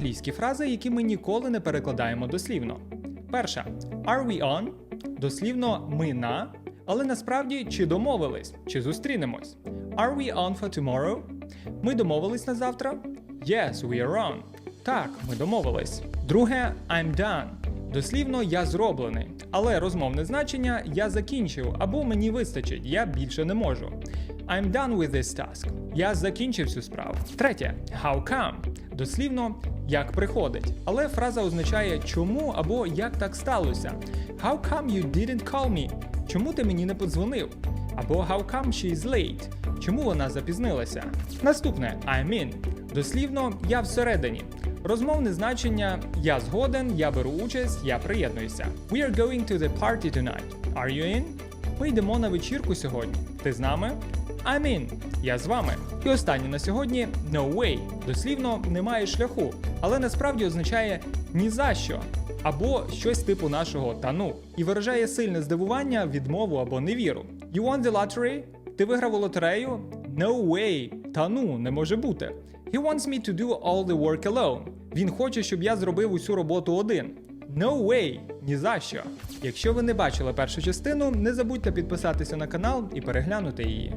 англійські фрази, які ми ніколи не перекладаємо дослівно. Перша Are we on? Дослівно ми на, але насправді чи домовились, чи зустрінемось. Are we on for tomorrow? Ми домовились на завтра? Yes, we are on. Так, ми домовились. Друге I'm done. Дослівно я зроблений, але розмовне значення я закінчив або мені вистачить, я більше не можу. I'm done with this task. Я закінчив цю справу. Третє how come. Дослівно як приходить. Але фраза означає чому або як так сталося. How come you didn't call me? Чому ти мені не подзвонив? Або how come she is late? Чому вона запізнилася? Наступне I'm in. Дослівно я всередині. Розмовне значення я згоден, я беру участь, я приєднуюся. We are going to the party tonight. Are you in? Ми йдемо на вечірку сьогодні. Ти з нами? I'm in. Я з вами. І останнє на сьогодні no way. Дослівно немає шляху, але насправді означає ні за що. Або щось типу нашого та ну. І виражає сильне здивування, відмову або невіру. You won the lottery? Ти виграв у лотерею? No way. Та ну, не може бути. He wants me to do all the work alone. Він хоче, щоб я зробив усю роботу один. No way! Ні за що. Якщо ви не бачили першу частину, не забудьте підписатися на канал і переглянути її.